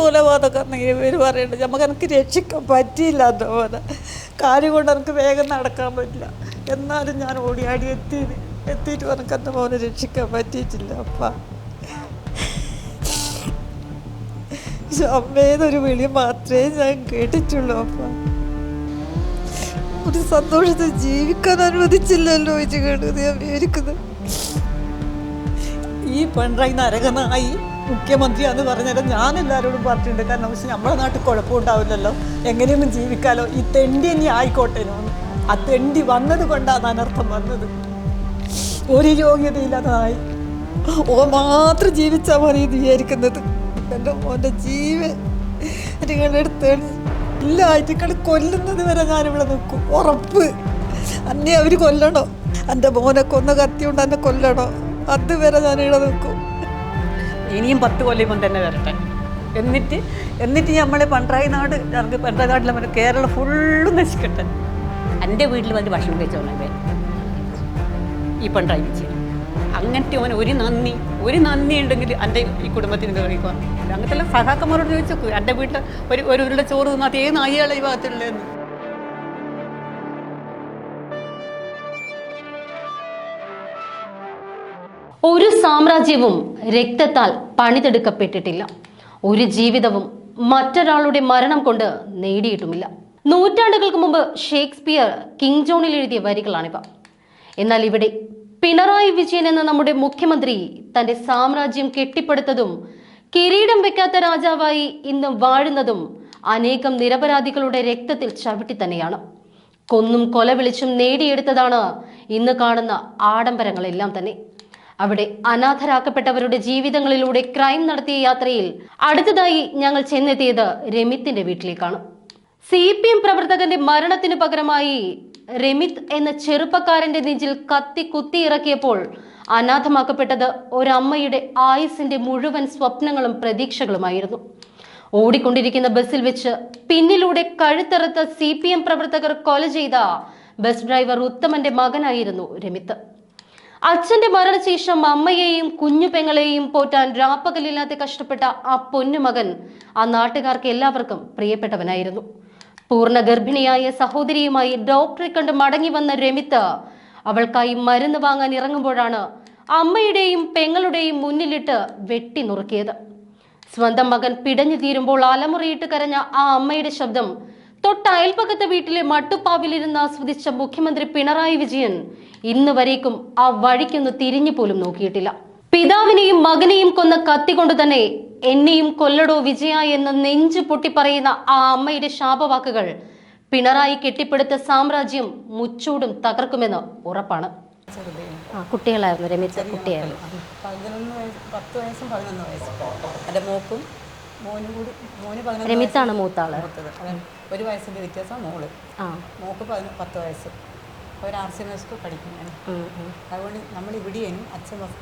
മൂലബോധമൊക്കെ ഇവർ പറയുന്നത് നമുക്ക് എനിക്ക് രക്ഷിക്കാൻ പറ്റിയില്ല അതുപോലെ. പോലെ കാര്യം കൊണ്ട് എനിക്ക് വേഗം നടക്കാൻ പറ്റില്ല. എന്നാലും ഞാൻ ഓടിയാടി എത്തി എത്തിയിട്ട് എനിക്ക് എന്റെ മോനെ രക്ഷിക്കാൻ പറ്റിയിട്ടില്ല അപ്പ. അമ്മേതൊരു വിളി മാത്രമേ ഞാൻ കേട്ടിട്ടുള്ളൂ അപ്പ. ഒരു സന്തോഷത്തിൽ ജീവിക്കാൻ അനുവദിച്ചില്ലല്ലോ ഇത് കേട്ടത് ഞാൻ വിവരിക്കുന്നത് ഈ പിണറായി നരകനായി മുഖ്യമന്ത്രിയാന്ന് പറഞ്ഞാൽ ഞാൻ എല്ലാവരോടും പറഞ്ഞിട്ടുണ്ട്. കാരണം പക്ഷെ നമ്മുടെ നാട്ടിൽ കുഴപ്പമുണ്ടാവില്ലല്ലോ എങ്ങനെയൊന്നും ജീവിക്കാലോ. ഈ തെണ്ടി ഇനി ആയിക്കോട്ടെ. എന്ന്. ആ തെണ്ടി വന്നത് കൊണ്ടാണ് അനർത്ഥം വന്നത്. ഒരു യോഗ്യതയില്ലാതായി. ഓ മാത്രം ജീവിച്ചാൽ മതി എന്ന് വിചാരിക്കുന്നത്. എന്റെ മോന്റെ ജീവൻ നിങ്ങളെടുത്ത് ഇല്ല ആയിട്ട് കൊല്ലുന്നത് വരെ ഞാനിവിടെ നിൽക്കും. ഉറപ്പ്. അന്നെ അവർ കൊല്ലണോ? എന്റെ മോനെ കൊന്ന കത്തി കൊണ്ട് എന്നെ കൊല്ലണോ? അതുവരെ ഞാനിവിടെ നിൽക്കും. ഇനിയും പത്ത് കൊല്ലം തന്നെ വരട്ടെ. എന്നിട്ട് എന്നിട്ട് നമ്മൾ പണ്ടായി നാട് നമുക്ക് പണ്ടായി നാട്ടിലെ നമ്മുടെ കേരളം ഫുള്ളും നശിക്കട്ടെ. എന്റെ വീട്ടിൽ വന്ന് ഭക്ഷണം കഴിച്ചോളെ ഈ പണ്ടായി വെച്ച്. അങ്ങനത്തെ ഓൻ ഒരു നന്ദി ഒരു നന്ദി ഉണ്ടെങ്കിൽ എന്റെ ഈ കുടുംബത്തിന് കഴിക്കുക അങ്ങനത്തെ എല്ലാം സഹാക്കന്മാരോട് ചോദിച്ചു എന്റെ വീട്ടിൽ ഒരു ഒരു ഉരുള ചോറ് തിന്നാത്ത ഏത് നായികളെ ഈ ഭാഗത്തുള്ളതെന്ന്. സാമ്രാജ്യവും രക്തത്താൽ പണിതെടുക്കപ്പെട്ടിട്ടില്ല. ഒരു ജീവിതവും മറ്റൊരാളുടെ മരണം കൊണ്ട് നേടിയിട്ടുമില്ല. നൂറ്റാണ്ടുകൾക്ക് മുമ്പ് ഷേക്സ്പിയർ കിങ് ജോണിൽ എഴുതിയ വരികളാണിവ. എന്നാൽ ഇവിടെ പിണറായി വിജയൻ എന്ന നമ്മുടെ മുഖ്യമന്ത്രി തന്റെ സാമ്രാജ്യം കെട്ടിപ്പടുത്തതും കിരീടം വെക്കാത്ത രാജാവായി ഇന്ന് വാഴുന്നതും അനേകം നിരപരാധികളുടെ രക്തത്തിൽ ചവിട്ടി തന്നെയാണ്. കൊന്നും കൊല വിളിച്ചും നേടിയെടുത്തതാണ് ഇന്ന് കാണുന്ന ആഡംബരങ്ങളെല്ലാം തന്നെ. അവിടെ അനാഥരാക്കപ്പെട്ടവരുടെ ജീവിതങ്ങളിലൂടെ ക്രൈം നടത്തിയ യാത്രയിൽ അടുത്തതായി ഞങ്ങൾ ചെന്നെത്തിയത് രമിത്തിന്റെ വീട്ടിലേക്കാണ്. സി പി എം പ്രവർത്തകന്റെ മരണത്തിനു പകരമായി രമിത് എന്ന ചെറുപ്പക്കാരന്റെ നെഞ്ചിൽ കത്തി കുത്തി ഇറക്കിയപ്പോൾ അനാഥമാക്കപ്പെട്ടത് ഒരമ്മയുടെ ആയുസിന്റെ മുഴുവൻ സ്വപ്നങ്ങളും പ്രതീക്ഷകളുമായിരുന്നു. ഓടിക്കൊണ്ടിരിക്കുന്ന ബസ്സിൽ വെച്ച് പിന്നിലൂടെ കഴുത്തറുത്ത സി പി എം പ്രവർത്തകർ കൊല ചെയ്ത ബസ് ഡ്രൈവർ ഉത്തമന്റെ മകനായിരുന്നു രമിത്ത് അച്ഛന്റെ മരണശേഷം അമ്മയെയും കുഞ്ഞു പെങ്ങളെയും പോറ്റാൻ രാപ്പകലില്ലാതെ കഷ്ടപ്പെട്ട ആ പൊന്നുമകൻ ആ നാട്ടുകാർക്ക് എല്ലാവർക്കും പ്രിയപ്പെട്ടവനായിരുന്നു. പൂർണ ഗർഭിണിയായ സഹോദരിയുമായി ഡോക്ടറെ കണ്ട് മടങ്ങി വന്ന രമിത്ത് അവൾക്കായി മരുന്ന് വാങ്ങാൻ ഇറങ്ങുമ്പോഴാണ് അമ്മയുടെയും പെങ്ങളുടെയും മുന്നിലിട്ട് വെട്ടി നുറുക്കിയത്. സ്വന്തം മകൻ പിടഞ്ഞു തീരുമ്പോൾ അലമുറയിട്ട് കരഞ്ഞ ആ അമ്മയുടെ ശബ്ദം തൊട്ട് അയൽപ്പക്കത്തെ വീട്ടിലെ മട്ടുപ്പാവിലിരുന്ന് ആസ്വദിച്ച മുഖ്യമന്ത്രി പിണറായി വിജയൻ ഇന്ന് വരേക്കും ആ വഴിക്കൊന്ന് തിരിഞ്ഞു പോലും നോക്കിയിട്ടില്ല. പിതാവിനെയും മകനെയും കൊന്ന കത്തി കൊണ്ട് തന്നെ എന്നെയും കൊല്ലടോ വിജയ എന്ന് നെഞ്ചു പൊട്ടി പറയുന്ന ആ അമ്മയുടെ ശാപവാക്കുകൾ പിണറായി കെട്ടിപ്പടുത്ത സാമ്രാജ്യം മുച്ചൂടും തകർക്കുമെന്ന് ഉറപ്പാണ്. ആ കുട്ടികളായിരുന്നു രമിച്ച കുട്ടിയായിരുന്നു. പതിനൊന്ന് വയസ്സ് പത്ത് വയസ്സും പതിനൊന്ന് വയസ്സും. എന്റെ മോക്കും മോനും കൂടി മോന് പതിനൊന്ന് രമിത്താണ് മൂത്താൾ. ഒരു വയസ്സിന്റെ വ്യത്യാസം മോൾ. ആ. മോക്ക് പതിനൊന്ന് പത്ത് വയസ്സ്. ഒരു ആർ സി എം എസ് പഠിക്കുന്നതാണ്. അതുകൊണ്ട് നമ്മൾ ഇവിടെയും അച്ഛൻ ബസ്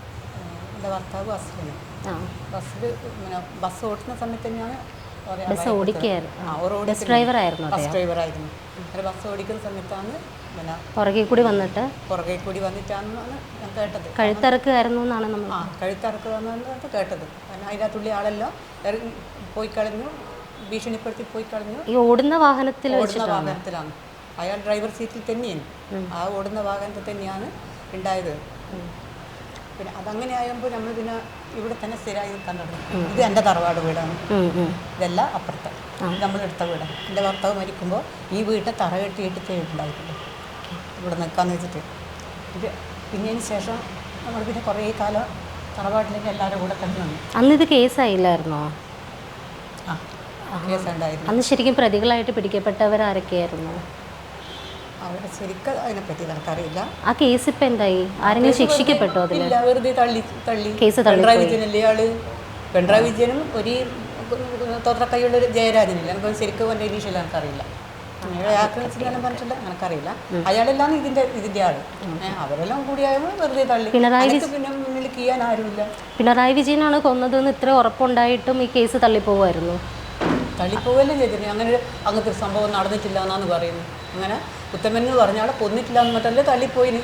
എന്റെ ഭർത്താവ് ബസ്സിലാണ്. ബസ്സിൽ പിന്നെ ബസ് ഓടുന്ന സമയത്ത് തന്നെയാണ് ബസ് ഓടിക്കുകയായിരുന്നു. ബസ് ഓടിക്കുന്ന- ഡ്രൈവറായിരുന്നു ബസ് ഡ്രൈവറായിരുന്നു. ഒരു ബസ് ഓടിക്കുന്ന സമയത്താണ് പിന്നെ പുറകെ കൂടി വന്നിട്ട്? പുറകെ കൂടി വന്നിട്ടാണെന്നാണ് ഞാൻ കേട്ടത്. കഴുത്തിറക്കുമായിരുന്നു എന്നാണ് നമ്മൾ ആ കഴുത്തിറക്കുകയെന്നാണ് കേട്ടത്. കാരണം അതിനകത്തുള്ള ആളെല്ലാം. ഇറങ്ങി പോയി കളഞ്ഞു. ഭീഷണിപ്പെടുത്തി പോയി കളഞ്ഞു. ഈ ഓടുന്ന വാഹനത്തിൽ ഓടുന്ന വാഹനത്തിലാണ്. അയാൾ ഡ്രൈവർ സീറ്റിൽ തന്നെയാണ്. ആ ഓടുന്ന വാഹനത്തിൽ തന്നെയാണ് ഉണ്ടായത്. പിന്നെ അതങ്ങനെ ആയപ്പോൾ നമ്മൾ പിന്നെ ഇവിടെ തന്നെ സ്ഥിരമായി നിൽക്കാൻ തുടങ്ങി. ഇത് എന്റെ തറവാട് വീടാണ്. ഇതല്ല അപ്പുറത്തെ. നമ്മൾ എടുത്ത വീട് എന്റെ ഭർത്താവ് മരിക്കുമ്പോൾ ഈ വീട്ടിൽ തറ കെട്ടിയിട്ട് ഉണ്ടായിട്ടുണ്ട്. ഇവിടെ നിൽക്കാന്ന് വെച്ചിട്ട്. ഇത് പിന്നതിന് ശേഷം നമ്മൾ പിന്നെ കുറേ കാലം തറവാട്ടിലേക്ക് എല്ലാവരും കൂടെ തന്നെ വന്നു അന്ന് ഇത് കേസായില്ലായിരുന്നോ? ആ കേസുണ്ടായിരുന്നു അന്ന് ശരിക്കും പ്രതികളായിട്ട് പിടിക്കപ്പെട്ടവർ ആരൊക്കെയായിരുന്നു അവിടെ ശരിക്കും അതിനെപ്പറ്റി നമുക്കറിയില്ല ആ കേസ് ഇപ്പൊ എന്തായി? ആരെങ്കിലും ശിക്ഷിക്കപ്പെട്ടോ അതിൽ? ഇല്ല വെറുതെ തള്ളി തള്ളി. കേസ് പിണറായി വിജയനല്ലേ ആൾ? പിണറായി വിജയനും ഒരു തോത്രക്കൈയുള്ള ഒരു ജയരാജനില്ല? എനിക്ക് ശരിക്കും എന്റെ ഇനീഷ്യൽ എനിക്കറിയില്ല. വെച്ചിട്ടാണ് പറഞ്ഞിട്ടില്ല എനിക്കറിയില്ല. അയാളെല്ലാം ഇതിന്റെ ഇതിന്റെ ആൾ. അവരെല്ലാം കൂടിയായപ്പോൾ വെറുതെ തള്ളി. പിണറായി പിന്നെ മുന്നിൽ ചെയ്യാൻ ആരുമില്ല. പിണറായി വിജയനാണ് കൊന്നതെന്ന് ഇത്ര ഉറപ്പുണ്ടായിട്ടും ഈ കേസ് തള്ളിപ്പോവായിരുന്നു തള്ളിപ്പോവല്ലേ ചെയ്തിരുന്നു? അങ്ങനെ അങ്ങനത്തെ ഒരു സംഭവം നടന്നിട്ടില്ല എന്നാണ് പറയുന്നത്. അങ്ങനെ ഉത്തമൻ എന്ന് പറഞ്ഞ ആളെ കൊന്നിട്ടില്ല എന്ന് പറഞ്ഞല്ലേ തള്ളിപ്പോയിന്?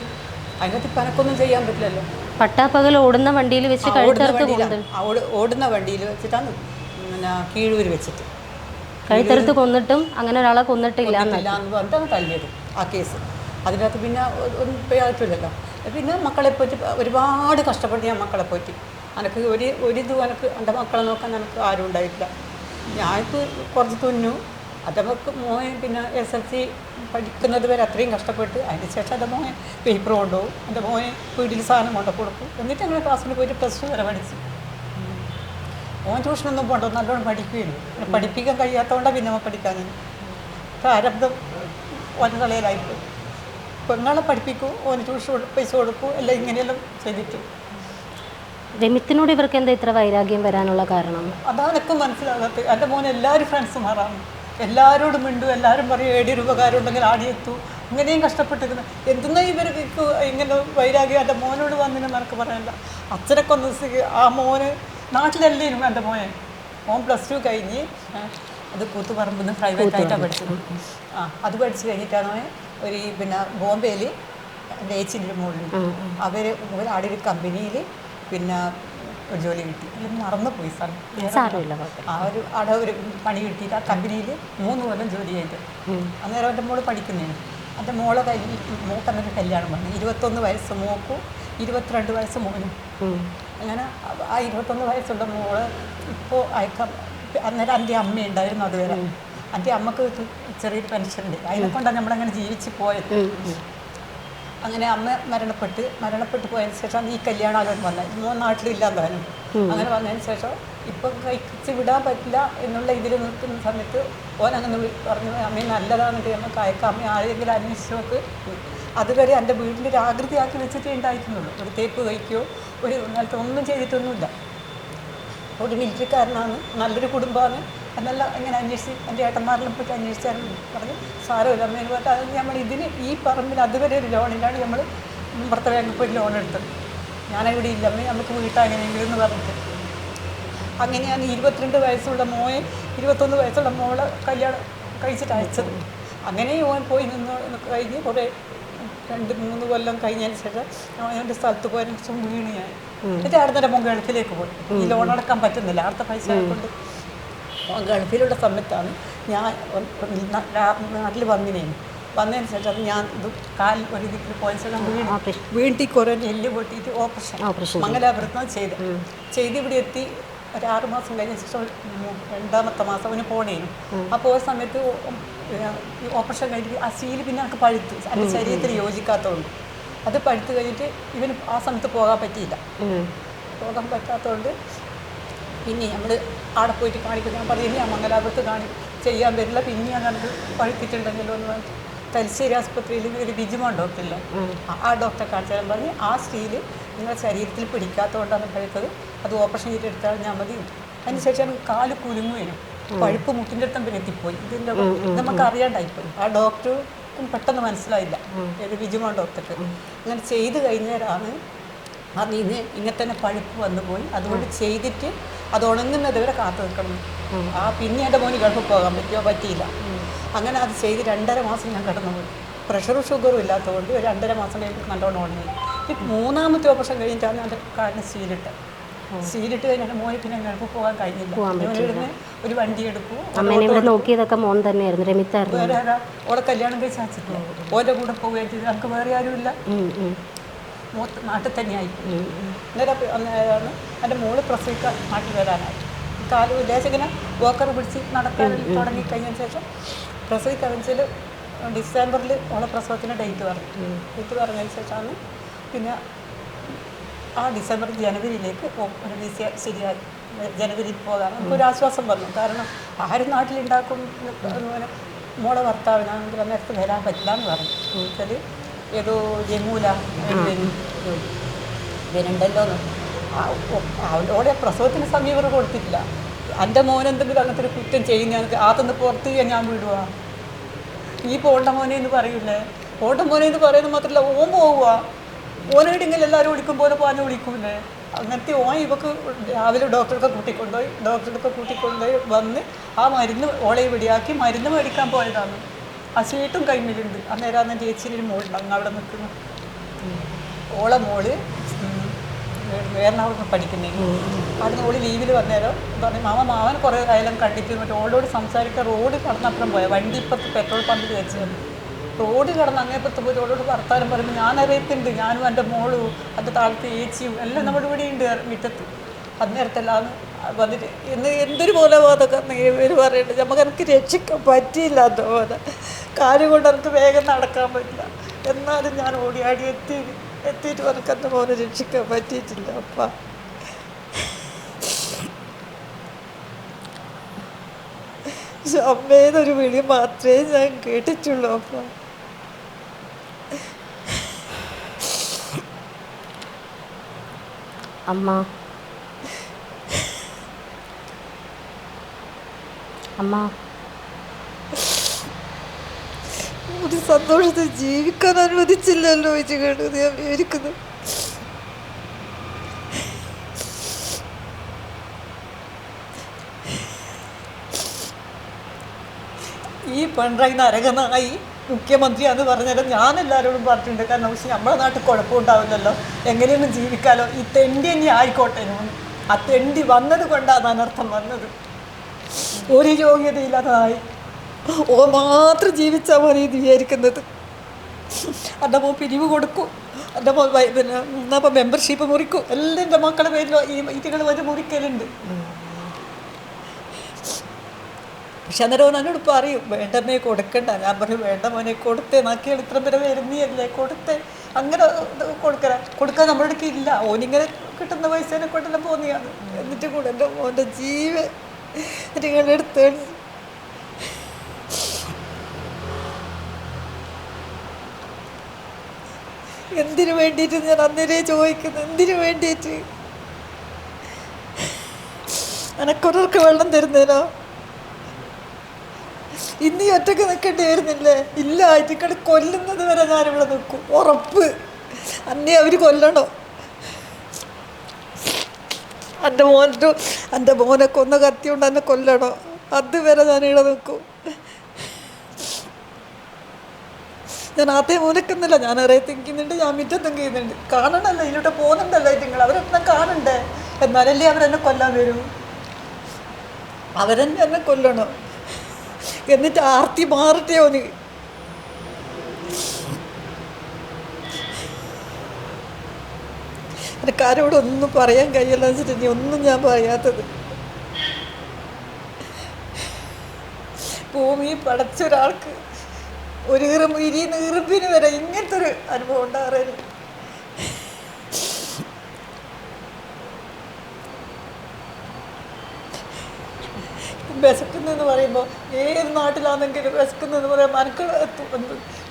അതിനകത്ത് പനക്കൊന്നും ചെയ്യാൻ പറ്റില്ലല്ലോ. പട്ടാപ്പകൽ ഓടുന്ന വണ്ടിയിൽ വെച്ച് ഓടുന്ന കഴുത്തറുത്ത് വണ്ടിയിൽ വെച്ചിട്ടാണ് പിന്നെ കീഴൂര് കീഴൂർ വെച്ചിട്ട്. കഴുത്തറുത്ത് കൊന്നിട്ടും അങ്ങനെ ഒരാളെ കൊന്നിട്ടില്ല എന്ന് പറഞ്ഞിട്ടാണ് തല്ലിയത് ആ കേസ്. അതിനകത്ത് പിന്നെ ഒന്നും പ്രയാസമില്ലല്ലോ പിന്നെ മക്കളെ പറ്റി ഒരുപാട് കഷ്ടപ്പെട്ട് ഞാൻ മക്കളെ പറ്റി. എനിക്ക് ഒരു ഒരു ഇതും എനിക്ക് എന്റെ മക്കളെ നോക്കാൻ എനിക്ക് ആരും ഉണ്ടായിട്ടില്ല. ഞാനിപ്പോൾ കുറച്ച് തുന്നു. അത് നമുക്ക് മോൻ പിന്നെ എസ് എൽ സി പഠിക്കുന്നത് വരെ അത്രയും കഷ്ടപ്പെട്ട് അതിന് ശേഷം മോൻ പേപ്പർ കൊണ്ടുപോകും. എന്റെ മോനെ വീട്ടിൽ സാധനം കൊണ്ടു കൊടുക്കും. എന്നിട്ട് ഞങ്ങൾ ക്ലാസ്സിൽ പോയിട്ട് പ്ലസ് ടു വരെ പഠിച്ചു. ഓൻ ട്യൂഷനൊന്നും പോകണ്ട നല്ലോണം പഠിക്കുകയുള്ളൂ പഠിപ്പിക്കാൻ കഴിയാത്തതുകൊണ്ടാണ് പിന്നെ പഠിക്കാൻ പ്രാരബ്ധം ഓന്റെ തലയിലായിപ്പോയി പെങ്ങളെ പഠിപ്പിക്കൂ ഓന് ട്യൂഷൻ പൈസ കൊടുക്കൂ എല്ലാം ഇങ്ങനെയെല്ലാം ചെയ്തിട്ട്. രമിത്തിനോട് ഇവർക്ക് എന്താ ഇത്ര വൈരാഗ്യം വരാനുള്ള കാരണം? അതാണ് ഇപ്പം മനസ്സിലാകാത്തത്. എന്റെ മോൻ എല്ലാവരും ഫ്രണ്ട്സുമാരാണ് എല്ലാവരോടും മിണ്ടു എല്ലാവരും പറയും ഏടിയൊരു ഉപകാരം ഉണ്ടെങ്കിൽ ആടി എത്തു. ഇങ്ങനെയും കഷ്ടപ്പെട്ടിരുന്നു എന്തെന്നാ ഇവർക്ക് ഇക്ക് ഇങ്ങനെ വൈരാഗ്യം? എന്റെ മോനോട് വന്നിന് എനിക്ക് പറയാനില്ല അച്ഛനൊക്കെ ഒന്ന് ആ മോന് നാട്ടിലല്ലേനും എന്റെ മോനെ മോൻ പ്ലസ് ടു കഴിഞ്ഞ് അത് കൂത്തുപറമ്പിൽ നിന്ന് പ്രൈവറ്റ് ആയിട്ടാണ് പഠിച്ചത്. ആ അത് പഠിച്ച് കഴിഞ്ഞിട്ടാണ് ഒരു പിന്നെ ബോംബെയിൽ എന്റെ ഏച്ചിന്റെ മോളിൽ അവർ അവിടെ ഒരു കമ്പനിയിൽ പിന്നെ ഒരു ജോലി കിട്ടി. അല്ലെങ്കിൽ മറന്നുപോയി സാർ. സാരമില്ല ആ ഒരു അട ഒരു പണി കിട്ടിയിട്ട് ആ കമ്പനിയിൽ മൂന്ന് കൊല്ലം ജോലി ചെയ്ത്. അന്നേരം എന്റെ മോൾ പഠിക്കുന്നതിന് എന്റെ മോളെ കഴിഞ്ഞ് മോക്ക് കല്യാണം വന്നു. ഇരുപത്തൊന്ന് വയസ്സ് മോക്കും ഇരുപത്തിരണ്ട് വയസ്സ് മോനും. അങ്ങനെ ആ- ഇരുപത്തൊന്ന് വയസ്സുള്ള മോൾ ഇപ്പോൾ അയക്കാം. അന്നേരം എന്റെ അമ്മ ഉണ്ടായിരുന്നു അതുവരെ. എന്റെ അമ്മയ്ക്ക് ചെറിയൊരു പെൻഷൻ ഉണ്ട് അതിനെ കൊണ്ടാണ് നമ്മളങ്ങനെ ജീവിച്ച് പോയത്. അങ്ങനെ അമ്മ മരണപ്പെട്ട് മരണപ്പെട്ട് പോയതിന് ശേഷം ഈ കല്യാണം വന്നത്. മോൻ നാട്ടിലില്ലാതാനും അങ്ങനെ വന്നതിന് ശേഷം ഇപ്പം കഴിച്ച് വിടാൻ പറ്റില്ല എന്നുള്ള ഇതിൽ നിൽക്കുന്ന സമയത്ത് ഓൻ അങ്ങനെ പറഞ്ഞു അമ്മ നല്ലതാണെന്ന് നമുക്ക് അയക്കാം അമ്മ ആരെങ്കിലും അന്വേഷിച്ച് നോക്ക്. അതുവരെ എന്റെ വീടിന്റെ ഒരു ആകൃതിയാക്കി വെച്ചിട്ടേ ഉണ്ടായിരുന്നുള്ളൂ ഒരു തേപ്പ് കഴിക്കുകയോ ഒരു നേരത്തെ ഒന്നും ചെയ്തിട്ടൊന്നുമില്ല. ഒരു മിലിറ്ററിക്കാരനാണ് നല്ലൊരു കുടുംബമാണ്. എന്നല്ല ഇങ്ങനെ അന്വേഷിച്ച് എന്റെ ഏട്ടന്മാരിലും പോയിട്ട് അന്വേഷിച്ചാലും പറഞ്ഞു സാരമില്ല അമ്മേനു പറഞ്ഞാൽ അത് നമ്മൾ ഇതിന് ഈ പറമ്പിൽ അതുവരെ ഒരു ലോണിലാണ് നമ്മൾ പുറത്തെ ബാങ്കിൽ പോയി ലോൺ എടുത്തത് ഞാനിവിടെ ഇല്ല അമ്മേ നമുക്ക് വീട്ടാങ്ങനെയെങ്കിലും എന്ന് പറഞ്ഞിട്ട്. അങ്ങനെയാണ് ഇരുപത്തിരണ്ട് വയസ്സുള്ള മോയെ ഇരുപത്തൊന്ന് വയസ്സുള്ള മോളെ കല്യാണം കഴിച്ചിട്ട് അയച്ചത്. അങ്ങനെ ഓൻ പോയി നിന്ന് കഴിഞ്ഞ് കുറേ രണ്ട് മൂന്ന് കൊല്ലം കഴിഞ്ഞതിന് ശേഷം അവന്റെ സ്ഥലത്ത് പോയ വീണ് ഞാൻ. എന്നിട്ട് അടുത്ത തന്നെ ഗൾഫിലേക്ക് പോയി. ഈ ലോൺ അടക്കാൻ പറ്റുന്നില്ല അടുത്ത പൈസ കൊണ്ട് മോൻ ഗൾഫിലുള്ള സമയത്താണ് ഞാൻ നാട്ടിൽ വന്നിനേന്. വന്നതിന് ശേഷം ഞാൻ ഇത് കാൽ ഒരു ഇതിൽ പോയ ശേഷം വീണ് വീട്ടിൽ കുറേ എല്ല് പൊട്ടിയിട്ട് ഓപ്പറേഷൻ മംഗലാപുരത്താണ് ചെയ്ത്. ചെയ്ത്. ഇവിടെ എത്തി. ഒരു ആറ് മാസം കഴിഞ്ഞ ശേഷം രണ്ടാമത്തെ മാസം അവന് പോണേനും. ആ പോയ സമയത്ത് ഓപ്പറേഷൻ കഴിഞ്ഞിട്ട് ആ സീൽ പിന്നെ എനിക്ക് പഴുത്ത്. എന്റെ ശരീരത്തിന് യോജിക്കാത്തതുകൊണ്ട് അത് പഴുത്ത് കഴിഞ്ഞിട്ട് ഇവന് ആ സമയത്ത് പോകാൻ പറ്റിയില്ല. പോകാൻ പറ്റാത്തതുകൊണ്ട് പിന്നെ നമ്മൾ അവിടെ പോയിട്ട് കാണിക്കും ഞാൻ പറഞ്ഞു ഇനി ആ മംഗലാപുരത്ത് കാണി ചെയ്യാൻ വരില്ല. പിന്നെ അങ്ങനെ പഴുത്തിട്ടുണ്ടെങ്കിലോ എന്ന് പറഞ്ഞിട്ട് തലശ്ശേരി ആസ്പത്രിയിൽ ഒരു ബിജുമോൻ ഡോക്ടറില്ല ആ- ആ ഡോക്ടറെ കാണിച്ചാലും പറഞ്ഞ് ആ സ്റ്റീൽ നിങ്ങളുടെ ശരീരത്തിൽ പിടിക്കാത്തതുകൊണ്ടാണ് പഴുത്തത് അത് ഓപ്പറേഷൻ ചെയ്ത് എടുത്താൽ ഞാൻ മതി. അതിനുശേഷം കാൽ കാൽ കുലുങ്ങുവേനും പഴുപ്പ് മുട്ടിന്റെ അടുത്തും പിന്നെ എത്തിപ്പോയി. ഇതിന്റെ നമുക്ക് അറിയാണ്ടായിപ്പോയി ആ ഡോക്ടർക്കും പെട്ടെന്ന് മനസ്സിലായില്ല. ഒരു ബിജുമോൻ ഡോക്ടർക്ക് അങ്ങനെ ചെയ്ത് കഴിഞ്ഞേരാണ് അതിന് ഇങ്ങനെ തന്നെ പഴുപ്പ് വന്നു പോയി. അതുകൊണ്ട് ചെയ്തിട്ട് അത് ഉണങ്ങുന്നത് വരെ കാത്തു നിൽക്കണം. ആ പിന്നെ എന്റെ മോന് ഗൾഫിൽ പോകാൻ പറ്റിയോ? പറ്റിയില്ല. അങ്ങനെ അത് ചെയ്ത് രണ്ടര മാസം ഞാൻ കിടന്നുപോയി പ്രഷറും ഷുഗറും ഇല്ലാത്തതുകൊണ്ട് ഒരു രണ്ടര മാസം കഴിഞ്ഞിട്ട് നല്ലോണം ഉണങ്ങി. ഇപ്പം മൂന്നാമത്തെ ഓപ്പറേഷൻ കഴിഞ്ഞിട്ടാണ് എന്റെ കാലിന് സീലിട്ട് സീലിട്ട് കഴിഞ്ഞാൽ മോനെ പിന്നെ ഗൾഫിൽ പോകാൻ കഴിഞ്ഞില്ല. ഒരു വണ്ടി എടുക്കും അമ്മേനെ ഇവിടെ നോക്കിയതൊക്കെ മോൻ തന്നെയായിരുന്നു രമിത്തായിരുന്നു. ഓളെ കല്യാണം കഴിച്ച് ഓരോ ഓന്റെ കൂടെ പോവുകയും ചെയ്ത്. നമുക്ക് വേറെ ആരുമില്ല. മൂത്ത് നാട്ടിൽ തന്നെയായി. അന്നേരം അന്നേരമാണ് എന്റെ മോൾ പ്രസവിക്കാൻ നാട്ടിൽ വരാനായി. കാൽ ഇങ്ങനെ വോക്കർ പിടിച്ച് നടക്കാൻ തുടങ്ങി കഴിഞ്ഞതിന് ശേഷം പ്രസവിക്കാൻ വെച്ചാൽ ഡിസംബറിൽ ഓളെ പ്രസവത്തിന് ഡേറ്റ് പറഞ്ഞു. ഡേറ്റ് പറഞ്ഞതിന് ശേഷമാണ് പിന്നെ ആ ഡിസംബർ ജനുവരിയിലേക്ക് പോ- ഒരു വിസ ശരിയായി. ജനുവരിയിൽ പോകാൻ നമുക്കൊരു ആശ്വാസം വന്നു. കാരണം ആരും നാട്ടിലുണ്ടാക്കും മോളെ ഭർത്താവിനാണെങ്കിൽ അന്നേരത്ത് വരാൻ പറ്റില്ല എന്ന് പറഞ്ഞു വെച്ചാൽ ഏതോ ജമൂല എന്ന് അവളോടെ പ്രസവത്തിന് ഇവർ കൊടുത്തിട്ടില്ല. എന്റെ മോൻ എന്തെങ്കിലും അങ്ങനത്തെ ഒരു കുറ്റം ചെയ്യുന്ന ആത്തുനിന്ന് പുറത്ത് ഞാൻ വിടുക ഈ പോണ്ട മോനെ എന്ന് പറയൂലേ? പോണ്ട മോനെ എന്ന് പറയുന്നത് മാത്രമല്ല ഓൻ പോവുക ഓനേടെങ്കിലും എല്ലാവരും വിളിക്കും പോലെ പാഞ്ഞ് വിളിക്കൂലേ അങ്ങനത്തെ ഓൻ ഇവക്ക് രാവിലെ ഡോക്ടറൊക്കെ കൂട്ടിക്കൊണ്ടുപോയി ഡോക്ടറൊക്കെ കൂട്ടിക്കൊണ്ടുപോയി വന്ന് ആ മരുന്ന് ഓളെ ഇവിടെയാക്കി മരുന്ന് മേടിക്കാൻ പോയതാണ്. ആ സീട്ടും കൈമിലുണ്ട്. അന്നേരം അന്ന് ചേച്ചിയുടെ മോളുണ്ട്. അങ്ങ് അവിടെ നിൽക്കുന്നു. ഓളെ മോൾ എറണാകുളത്ത് പഠിക്കുന്നേ നിന്ന് ഓൾ ലീവിൽ വന്നേരം പറഞ്ഞു മാമ മാമൻ കുറേ കാലം കണ്ടിട്ട് മറ്റേ ഓളോട് സംസാരിക്കാൻ റോഡ് കടന്നപ്പുറം പോയ വണ്ടി ഇപ്പുറത്ത് പെട്രോൾ പമ്പിൽ വെച്ച് റോഡ് കടന്ന് അങ്ങേപ്പുറത്ത് പോയി ഓളോട് വർത്താനം പറയുമ്പോൾ ഞാൻ അറിയത്തുണ്ട്. ഞാനും എന്റെ മോളും എന്റെ താഴത്തെ ഏച്ചിയും എല്ലാം നമ്മുടെ ഇവിടെ ഉണ്ട് മുറ്റത്ത്. അന്നേരത്തെല്ലാം വന്നിട്ട് എന്ന് എന്തൊരു പോലെ ബോധമൊക്കെ ഇവർ പറയുന്നുണ്ട് നമുക്ക് എനിക്ക് രക്ഷിക്കാൻ പറ്റിയില്ല എന്തോ പോലെ കാര്യം കൊണ്ട് എനിക്ക് വേഗം നടക്കാൻ പറ്റില്ല. എന്നാലും ഞാൻ ഓടിയാടി എത്തി എത്തിയിട്ട് എനിക്ക് എന്റെ മോനെ രക്ഷിക്കാൻ പറ്റിയിട്ടില്ല അപ്പ. അമ്മേന്നൊരു വിളി മാത്രമേ ഞാൻ കേട്ടിട്ടുള്ളൂ അപ്പ. അമ്മ. അമ്മ. ഒരു സന്തോഷത്തിൽ ജീവിക്കാൻ അനുവദിച്ചില്ലല്ലോ വെച്ച് കേട്ടു ഞാൻ വിവരിക്കുന്നു ഈ പിണറായി നരകനായി മുഖ്യമന്ത്രിയാന്ന് പറഞ്ഞാലും ഞാൻ എല്ലാവരോടും പറഞ്ഞിട്ടുണ്ട്. കാരണം പക്ഷെ നമ്മുടെ നാട്ടിൽ കുഴപ്പമുണ്ടാവില്ലല്ലോ എങ്ങനെയൊന്നും ജീവിക്കാലോ. ഈ തെണ്ടി ഇനി ആയിക്കോട്ടെ. ആ തെണ്ടി വന്നത് കൊണ്ടാണ് അനർത്ഥം വന്നത്. ഒരു യോഗ്യതയില്ലാതായി ഓ മാത്രം ജീവിച്ചാൽ മതി എന്ന് വിചാരിക്കുന്നത്. എന്റെ മോ പിരിവ് കൊടുക്കും. എന്റെ മോ പിന്നെ എന്നപ്പോൾ മെമ്പർഷിപ്പ് മുറിക്കും. എല്ലാം എന്റെ മക്കളുടെ പേരിൽ ഈ ഇതുകൾ വരെ മുറിക്കലുണ്ട്. പക്ഷെ അന്നേരം എന്നോട് പറയും വേണ്ടമ്മയെ കൊടുക്കണ്ട. ഞാൻ പറയും വേണ്ട മോനെ കൊടുത്തേ. നാക്കിയാൽ ഇത്ര വരെ വരുന്നീയല്ലേ കൊടുത്തേ. അങ്ങനെ കൊടുക്കല. കൊടുക്കാൻ നമ്മുടെ ഇല്ല. ഓനിങ്ങനെ കിട്ടുന്ന പൈസേനെ കൊണ്ടെല്ലാം പോന്നിയാണ്. എന്നിട്ട് കൂടെ എന്റെ മോന്റെ ജീവൻ നിങ്ങളെടുത്ത് എന്തിനു വേണ്ടിയിട്ട് ഞാൻ അന്നേരേ ചോദിക്കുന്നു? എന്തിനു വേണ്ടിയിട്ട്? അനക്കുറർക്ക് വെള്ളം തരുന്നേനോ? ഇന്ന് ഒറ്റയ്ക്ക് നിൽക്കേണ്ടി വരുന്നില്ലേ? ഇല്ല ആറ്റുകൾ കൊല്ലുന്നത് വരെ ഞാനിവിടെ നിൽക്കും. ഉറപ്പ്. അന്നെ അവർ കൊല്ലണോ? എന്റെ മോനൊരു എന്റെ മോനെ കൊന്ന കത്തി കൊണ്ട് എന്നെ കൊല്ലണോ? അതുവരെ ഞാനിവിടെ നിൽക്കും. ഞാൻ ആദ്യം മൂലക്കുന്നില്ല ഞാൻ അറിയാൻ തിങ്കുന്നുണ്ട് ഞാൻ മിറ്റത്തും ചെയ്യുന്നുണ്ട്. കാണണല്ലോ ഇതിലോട്ട് പോകുന്നുണ്ടല്ലോ നിങ്ങൾ അവരെന്നെ കാണണ്ടേ? എന്നാലല്ലേ അവരെന്നെ കൊല്ലാൻ വരൂ? അവരെന്നെ എന്നെ കൊല്ലണം. എന്നിട്ട് ആർത്തി മാറട്ടെ ഓന്? എനിക്ക് ആരോടും ഒന്നും പറയാൻ കഴിയില്ല വെച്ചിട്ട് ഇനി ഒന്നും ഞാൻ പറയാത്തത്. ഭൂമി പടച്ച ഒരാൾക്ക് ഒരു ഇറും ഇരി നീറുപ്പിന് വരെ ഇങ്ങനത്തെ ഒരു അനുഭവം ഉണ്ടാകാറില്ല വിശക്കുന്നെന്ന് പറയുമ്പോൾ ഏത് നാട്ടിലാണെങ്കിലും വിശക്കുന്നെന്ന് പറയുമ്പോൾ അനക്ക്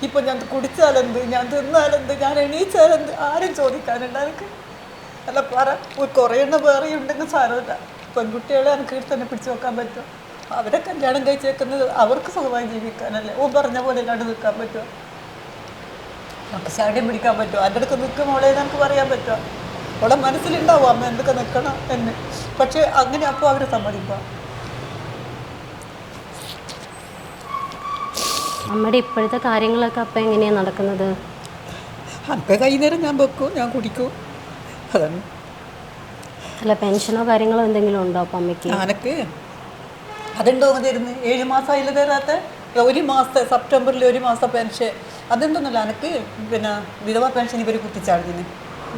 ഇപ്പം ഞാൻ കുടിച്ചാലെന്ത്? ഞാൻ തിന്നാലെന്ത്? ഞാൻ എണീച്ചാലെന്ത്? ആരും ചോദിക്കാനുണ്ട് എനിക്ക്. അല്ല പറ. കുറേ എണ്ണ വേറെ ഉണ്ടെങ്കിൽ സാരമില്ല. പെൺകുട്ടികളെ എനിക്ക് തന്നെ പിടിച്ചു വെക്കാൻ പറ്റും. അവരെ കല്യാണം കഴിച്ചേക്കുന്നത് അവർക്ക് സുഖമായി ജീവിക്കാനല്ലേ? ഓ പറഞ്ഞ പോലെ അല്ലാണ്ട് നിൽക്കാൻ പറ്റുമോ? നമുക്ക് ശാഠ്യം പിടിക്കാൻ പറ്റുമോ? അതിന്റെ അടുത്ത് നിൽക്കും മോളെ നമുക്ക് പറയാൻ പറ്റുമോ? അവളെ മനസ്സിലുണ്ടാവും അമ്മ എന്തൊക്കെ നിൽക്കണം എന്ന്. പക്ഷേ അങ്ങനെ അപ്പോൾ അവരെ സമ്മതിക്കുക. അമ്മയുടെ ഇപ്പോഴത്തെ കാര്യങ്ങളൊക്കെ അപ്പം എങ്ങനെയാണ് നടക്കുന്നത്? അപ്പം കൈനേരം ഞാൻ വെക്കും ഞാൻ കുടിക്കും. അതാണ്. അല്ല പെൻഷനോ കാര്യങ്ങളോ എന്തെങ്കിലും ഉണ്ടോ അപ്പം അമ്മയ്ക്ക്? അനക്ക് അതുണ്ടോ തരുന്നു ഏഴ് മാസമായില്ല തരാത്ത ഒരു മാസത്തെ സെപ്റ്റംബറിൽ ഒരു മാസം പെൻഷൻ. അതെന്തൊന്നുമില്ല എനിക്ക് പിന്നെ വിധവ പെൻഷൻ ഇവർ കുത്തിച്ചാടുന്നു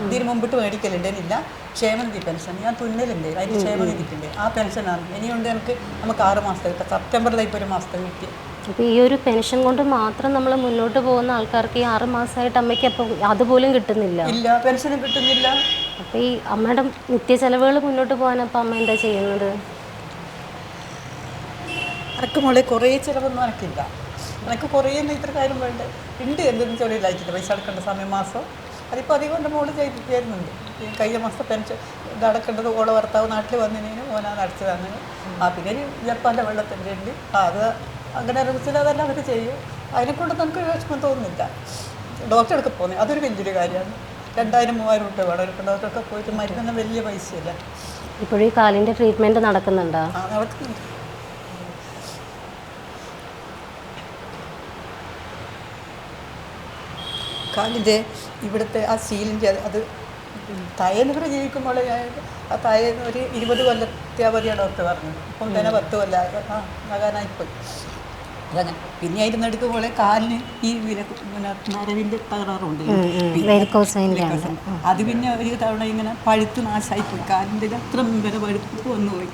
ഇതിന് മുമ്പിട്ട് മേടിക്കലുണ്ടെന്നില്ല ക്ഷേമനിധി പെൻഷൻ ഞാൻ തുന്നലുണ്ട് അതിന് ക്ഷേമനിധിക്കുണ്ട്. ആ പെൻഷനാണ്. ഇനിയുണ്ട് എനിക്ക് നമുക്ക് ആറ് മാസത്തെ കിട്ടാം സെപ്റ്റംബറിലെ ഇപ്പോൾ ഒരു മാസത്തെ കിട്ടി. അപ്പോൾ ഈ ഒരു പെൻഷൻ കൊണ്ട് മാത്രം നമ്മൾ മുന്നോട്ട് പോകുന്ന ആൾക്കാർക്ക് ഈ ആറ് മാസമായിട്ട് അമ്മയ്ക്ക് അപ്പം അതുപോലും കിട്ടുന്നില്ല? ഇല്ല പെൻഷനും കിട്ടുന്നില്ല. അപ്പോൾ ഈ അമ്മയുടെ നിത്യ ചെലവുകൾ മുന്നോട്ട് പോകാൻ അപ്പം അമ്മ എന്താ ചെയ്യുന്നത്? അനക്ക് മോളെ കുറേ ചിലവൊന്നും അനക്കില്ല. എനിക്ക് കുറേ ഒന്നും ഇത്ര കാര്യം വേണ്ട. ഉണ്ട് എന്തെന്ന് ചെളിയിലായിട്ടില്ല പൈസ അടക്കേണ്ട സമയം മാസം. അതിപ്പോൾ അധികം എന്റെ മോൾ ചെയ്തിരുന്നുണ്ട് ഈ കഴിഞ്ഞ മാസത്തെ പെൻഷൻ ഇത് അടക്കേണ്ടത് ഓളെ ഭർത്താവ് നാട്ടിൽ വന്നതിന് ഓനാണ് അടച്ചത് അങ്ങനെ ആ പിന്നെ ഒരു ജപ്പാന്റെ വെള്ളത്തിന്റെ ഉണ്ട് അത് അങ്ങനെ അറിയിച്ചാൽ അതെല്ലാം അവർ ചെയ്യും. അതിനെക്കൊണ്ട് നമുക്ക് വിഷമം തോന്നുന്നില്ല. ഡോക്ടറെ അടുക്ക പോകുന്നത് അതൊരു വലിയൊരു കാര്യമാണ്. രണ്ടായിരം മൂവായിരം രൂപ വേണം. ഒരു ഡോക്ടറൊക്കെ പോയിട്ട് മരുന്നൊന്നും വലിയ പൈസയില്ല. ഇപ്പോഴും ഈ കാലിന്റെ ട്രീറ്റ്മെന്റ് നടക്കുന്നുണ്ടോ? ആ നടക്കുന്നുണ്ട്. കാലിന്റെ ഇവിടുത്തെ ആ സീലിന്റെ അത് കൂടെ ജീവിക്കുമ്പോൾ ഞാൻ ആ തയ്യെന്ന് ഒരു ഇരുപത് കൊല്ലത്തെ അവധിയാണ് ഡോക്ടർ പറഞ്ഞത്. ഇപ്പം തന്നെ പത്ത് കൊല്ലം ആ ആകാനായിപ്പോയി അതങ്ങനെ. പിന്നെ അതിന്റെ എടുക്കുമ്പോൾ കാലിന് ഈ വില നരവിന്റെ തകരാറുണ്ട്. അത് പിന്നെ ഒരു തവണ ഇങ്ങനെ പഴുത്ത് നാശമായിപ്പോയി കാലിന്റെ അത്ര വില പഴുത്ത് വന്നുപോയി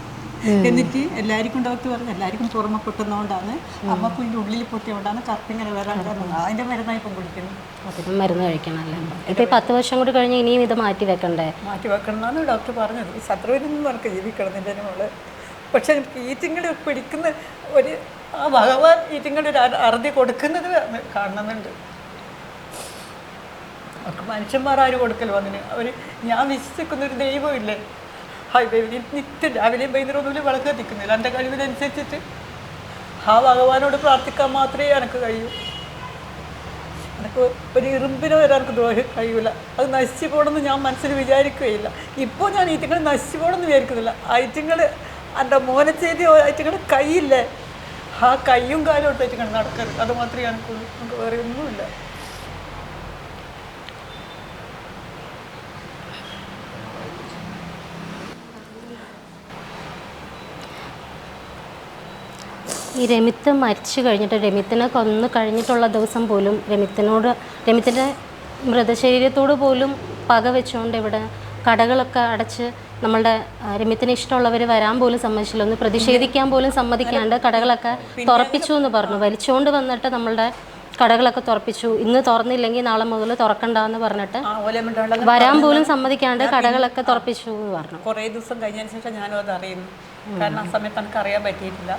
എന്നിട്ട് എല്ലാവർക്കും ഡോക്ടർ പറഞ്ഞു എല്ലാവർക്കും പുറമെ പൊട്ടുന്നതുകൊണ്ടാണ് അമ്മ ഇതിന്റെ ഉള്ളിൽ പൊട്ടിയതുകൊണ്ടാണ് കറുപ്പിങ്ങനെ ഇങ്ങനെ കാരണം അതിന്റെ മരുന്നായി ഇപ്പം കുടിക്കുന്നത് അതിനും മരുന്ന് കഴിക്കണമല്ലേ ഇപ്പൊ ഈ പത്ത് വർഷം കൂടി കഴിഞ്ഞ് ഇനിയും ഇത് മാറ്റി വെക്കണ്ടേ? മാറ്റി വെക്കണമെന്നാണ് ഡോക്ടർ പറഞ്ഞത്. ശത്രുവിനൊന്നും നമുക്ക് ജീവിക്കണം നിന്റെ മോൾ. പക്ഷെ ഈറ്റിങ്ങൾ പിടിക്കുന്ന ഒരു ആ ഭഗവാൻ ഈറ്റിങ്ങളുടെ ഒരു അറ- അറുതി കൊടുക്കുന്നത് കാണുന്നുണ്ട്. മനുഷ്യന്മാർ ആര് കൊടുക്കലോ അതിന്? അവർ ഞാൻ വിശ്വസിക്കുന്ന ഒരു ദൈവമില്ലേ ദൈവം നിത്യം രാവിലെയും വൈകുന്നേരമൊന്നുമില്ല വിളക്ക് കത്തിക്കുന്നില്ല എന്റെ കഴിവിനനുസരിച്ചിട്ട് ആ ഭഗവാനോട് പ്രാർത്ഥിക്കാൻ മാത്രമേ എനിക്ക് കഴിയൂ. എനിക്ക് ഒരു ഇറുമ്പിനോ വരാൻ എനിക്ക് കഴിയൂല. അത് നശിച്ചു പോകണമെന്ന് ഞാൻ മനസ്സിൽ വിചാരിക്കുകയില്ല. ഇപ്പോൾ ഞാൻ ഈറ്റങ്ങൾ നശിച്ചു പോകണമെന്ന് വിചാരിക്കുന്നില്ല. ഐറ്റങ്ങൾ എന്റെ മോനെ ചെയ്ത് ഐറ്റങ്ങൾ കൈയില്ലേ ആ കൈയും കാലും ഇട്ട് ഐറ്റങ്ങൾ നടക്കരുത്. അത് മാത്രമേ എനിക്കുള്ളൂ നമുക്ക് വേറെ ഒന്നുമില്ല. ഈ രമിത്ത് മരിച്ചു കഴിഞ്ഞിട്ട് രമിത്തിനെ കൊന്നു കഴിഞ്ഞിട്ടുള്ള ദിവസം പോലും രമിത്തിനോട് രമിത്തിന്റെ മൃതശരീരത്തോട് പോലും പക വെച്ചുകൊണ്ട് ഇവിടെ കടകളൊക്കെ അടച്ച് നമ്മളുടെ രമ്യത്തിന് രമിത്തിന് ഇഷ്ടമുള്ളവർ വരാൻ പോലും സമ്മതിച്ചില്ല. ഒന്ന് പ്രതിഷേധിക്കാൻ പോലും സമ്മതിക്കാണ്ട് കടകളൊക്കെ തുറപ്പിച്ചു എന്ന് പറഞ്ഞു. വലിച്ചുകൊണ്ട് വന്നിട്ട് നമ്മളുടെ കടകളൊക്കെ തുറപ്പിച്ചു. ഇന്ന് തുറന്നില്ലെങ്കിൽ നാളെ മുതൽ തുറക്കണ്ട എന്ന് പറഞ്ഞിട്ട് വരാൻ പോലും സമ്മതിക്കാണ്ട് കടകളൊക്കെ തുറപ്പിച്ചു എന്ന് പറഞ്ഞു. കുറേ ദിവസം കഴിഞ്ഞതിന് ശേഷം ഞാനും അത് അറിയുന്നു കാരണം ആ സമയത്ത് എനിക്ക് അറിയാൻ പറ്റിയിട്ടില്ല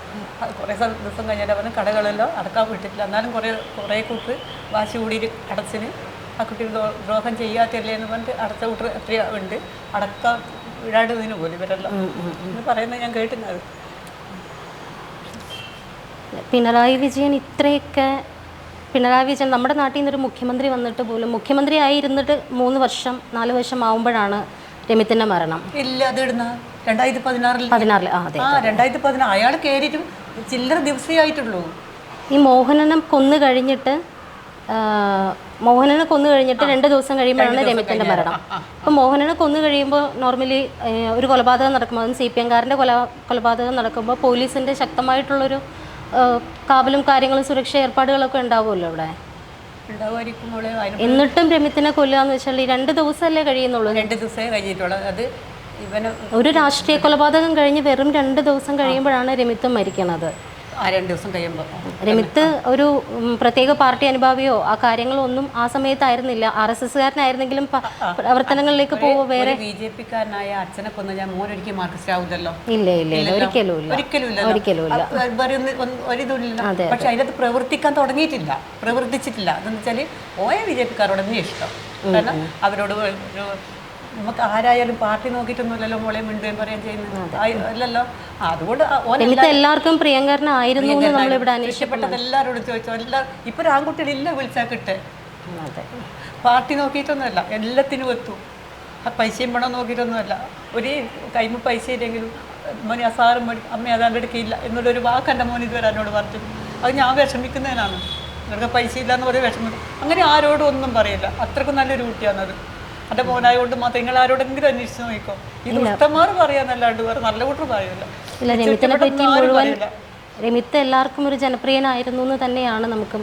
കുറേ ദിവസം കഴിഞ്ഞിട്ട് അവന് കടകളെല്ലാം അടക്കാൻ വിട്ടിട്ടില്ല. എന്നാലും കുറേ കുറേ കൂട്ട് വാശി കൂടി അടച്ചിന്. ആ കുട്ടി ദ്രോഹം ചെയ്യാത്തല്ലേ എന്ന് പറഞ്ഞിട്ട് അടച്ച കൂട്ട് എത്രയോ ഉണ്ട്. അടക്ക വിടാണ്ടതിന് പോലും ഇവരെല്ലാം. എന്ന് പറയുന്നത് ഞാൻ കേട്ടിരുന്നത് പിണറായി വിജയൻ ഇത്രയൊക്കെ പിണറായി വിജയൻ നമ്മുടെ നാട്ടിൽ നിന്നൊരു മുഖ്യമന്ത്രി വന്നിട്ട് പോലും മുഖ്യമന്ത്രി ആയിരുന്നിട്ട് മൂന്ന് വർഷം നാല് വർഷം ആവുമ്പോഴാണ് രമിത്തിന്റെ മരണം. ഇല്ല അത് ഇടുന്ന. രണ്ടായിരത്തി പതിനാറിൽ പതിനാറിൽ ആ അതെ ആ രണ്ടായിരത്തി പതിനാറ് അയാൾ കയറിയിട്ടും ചില്ലറ ആയിട്ടുള്ളൂ ഈ മോഹനനം കൊന്നു കഴിഞ്ഞിട്ട് മോഹനനെ കൊന്നു കഴിഞ്ഞിട്ട് രണ്ട് ദിവസം കഴിയുമ്പോഴാണ് രമിത്തിന്റെ മരണം. അപ്പോൾ മോഹനനെ കൊന്നു കഴിയുമ്പോൾ നോർമലി ഒരു കൊലപാതകം നടക്കുമ്പോൾ അതും സി പി എംകാരന്റെ കൊല കൊലപാതകം നടക്കുമ്പോൾ പോലീസിന്റെ ശക്തമായിട്ടുള്ളൊരു കാവലും കാര്യങ്ങളും സുരക്ഷ ഏർപ്പാടുകളൊക്കെ ഉണ്ടാവുമല്ലോ ഇവിടെ എന്നിട്ടും രമിത്തിനെ കൊല്ലുക എന്ന് വെച്ചാൽ ഈ രണ്ട് ദിവസമല്ലേ കഴിയുന്നുള്ളൂ? രണ്ട് ദിവസമേ കഴിഞ്ഞിട്ടുള്ളൂ. അത് ഒരു രാഷ്ട്രീയ കൊലപാതകം കഴിഞ്ഞ് വെറും രണ്ട് ദിവസം കഴിയുമ്പോഴാണ് രമിത്ത് മരിക്കുന്നത് രണ്ട് ദിവസം കഴിയുമ്പോൾ രമിത്ത് ഒരു പ്രത്യേക പാർട്ടി അനുഭാവിയോ ആ കാര്യങ്ങളോ ഒന്നും ആ സമയത്തായിരുന്നില്ല. ആർ എസ് എസ്കാരനായിരുന്നെങ്കിലും പ്രവർത്തനങ്ങളിലേക്ക് പോവോ വേറെ ബി ജെ പിക്കാരനായ അച്ഛനെ കൊന്ന ഞാൻ മോൻ ഒരിക്കലും മാർക്സിസ്റ്റ് ആവില്ലല്ലോ ഇല്ല. ഇല്ല ഒരിക്കലും ഇല്ല ഒരിക്കലും ഇല്ല ഒരിക്കലും ഇല്ല ഒരിതുമില്ല പക്ഷെ അതിനകത്ത് പ്രവർത്തിക്കാൻ തുടങ്ങിയിട്ടില്ല. പ്രവർത്തിച്ചിട്ടില്ല. അതെന്ന് വെച്ചാൽ ഓയ ബി ജെ പിക്കാരോട് തന്നെ ഇഷ്ടം. കാരണം അവരോട് നമുക്ക് ആരായാലും പാർട്ടി നോക്കിയിട്ടൊന്നുമില്ലല്ലോ മോളെ മിണ്ടുകയും പറയാൻ ചെയ്യുന്നത്. അല്ലല്ലോ. അതുകൊണ്ട് എല്ലാവർക്കും പ്രിയങ്കരനായിരുന്നു നമ്മളിവിടെ അന്വേഷിച്ചു ഇഷ്ടപ്പെട്ടത് എല്ലാവരോടും ചോദിച്ചോ. എല്ലാ ഇപ്പൊ ആൺകുട്ടികൾ ഇല്ല വിളിച്ചാൽ കിട്ടെ. പാർട്ടി നോക്കിയിട്ടൊന്നുമല്ല. എല്ലാത്തിനും എത്തും. ആ പൈസയും പണം നോക്കിയിട്ടൊന്നുമല്ല. ഒരു കൈമ പൈസ ഇല്ലെങ്കിലും മോനെ അസാറും മതി അമ്മ അതാണ്ട് എടുക്കില്ല എന്നുള്ളൊരു വാക്ക് എന്റെ മോൻ ഇതുവരെ എന്നോട് പറഞ്ഞു അത് ഞാൻ വിഷമിക്കുന്നതിനാണ്. നിങ്ങൾക്ക് പൈസ ഇല്ല എന്ന് പറയും വിഷമിക്കും. അങ്ങനെ ആരോടും ഒന്നും പറയില്ല. അത്രക്കും നല്ലൊരു കുട്ടിയാണത്. എന്റെ മോനായതുകൊണ്ട് മാത്രം നിങ്ങൾ ആരോടെങ്കിലും അന്വേഷിച്ച് നോക്കിക്കോ. ഇത് ഉത്തമാർ പറയാന്നല്ലാണ്ട് വേറെ നല്ല കൂട്ടർ പറയൂല. ഇല്ല രമിത്തിനെ പറ്റി മുഴുവൻ രമിത്ത് എല്ലാവർക്കും ഒരു ജനപ്രിയനായിരുന്നു എന്ന് തന്നെയാണ് നമുക്ക്